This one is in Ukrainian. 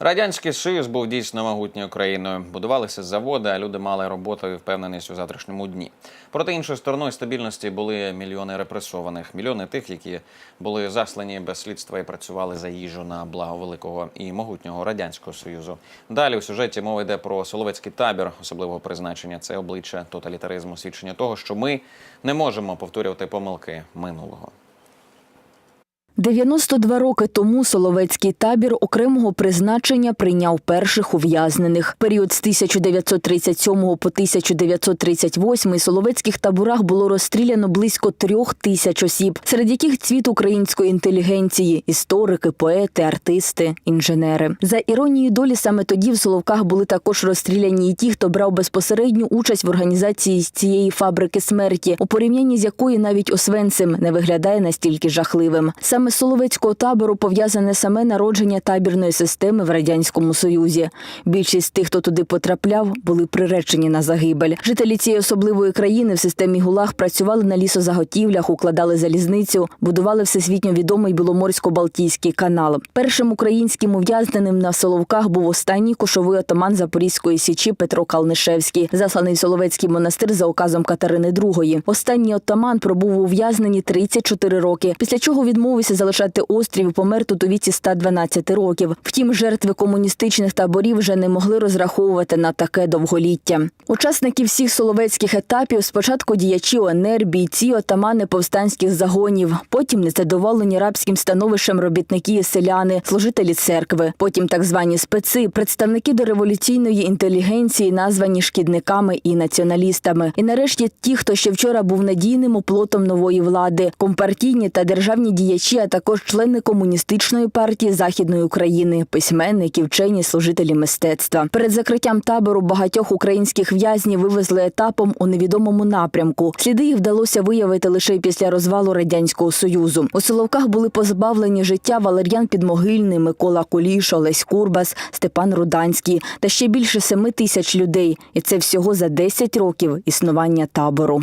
Радянський Союз був дійсно могутньою країною. Будувалися заводи, а люди мали роботу і впевненість у завтрашньому дні. Проте іншою стороною стабільності були мільйони репресованих, мільйони тих, які були заслані без слідства і працювали за їжу на благо великого і могутнього радянського союзу. Далі у сюжеті мова йде про Соловецький табір особливого призначення. Це обличчя тоталітаризму, свідчення того, що ми не можемо повторювати помилки минулого. 92 роки тому Соловецький табір окремого призначення прийняв перших ув'язнених. Період з 1937 по 1938 у Соловецьких таборах було розстріляно близько трьох тисяч осіб, серед яких цвіт української інтелігенції, історики, поети, артисти, інженери. За іронією долі, саме тоді в Соловках були також розстріляні і ті, хто брав безпосередню участь в організації цієї фабрики смерті, у порівнянні з якою навіть Освенцим не виглядає настільки жахливим. Саме Соловецького табору пов'язане саме народження табірної системи в радянському союзі. Більшість тих, хто туди потрапляв, були приречені на загибель. Жителі цієї особливої країни в системі ГУЛАГ працювали на лісозаготівлях, укладали залізницю, будували всесвітньо відомий Біломорсько-Балтійський канал. Першим українським ув'язненим на Соловках був останній кошовий отаман Запорізької січі Петро Калнишевський, засланий в Соловецький монастир за указом Катерини II. Останній отаман пробув у ув'язненні 34 роки, після чого відмовився залишати острів помер тут у віці 112 років. Втім, жертви комуністичних таборів вже не могли розраховувати на таке довголіття. Учасники всіх соловецьких етапів спочатку діячі ОНР, бійці, отамани повстанських загонів, потім незадоволені рабським становищем робітники і селяни, служителі церкви, потім так звані специ, представники дореволюційної інтелігенції, названі шкідниками і націоналістами. І нарешті ті, хто ще вчора був надійним оплотом нової влади, компартійні та державні діячі, також члени комуністичної партії Західної України, письменники, вчені, служителі мистецтва. Перед закриттям табору багатьох українських в'язнів вивезли етапом у невідомому напрямку. Сліди їх вдалося виявити лише після розвалу радянського союзу. У Соловках були позбавлені життя Валер'ян Підмогильний, Микола Куліш, Олесь Курбас, Степан Руданський та ще більше семи тисяч людей. І це всього за 10 років існування табору.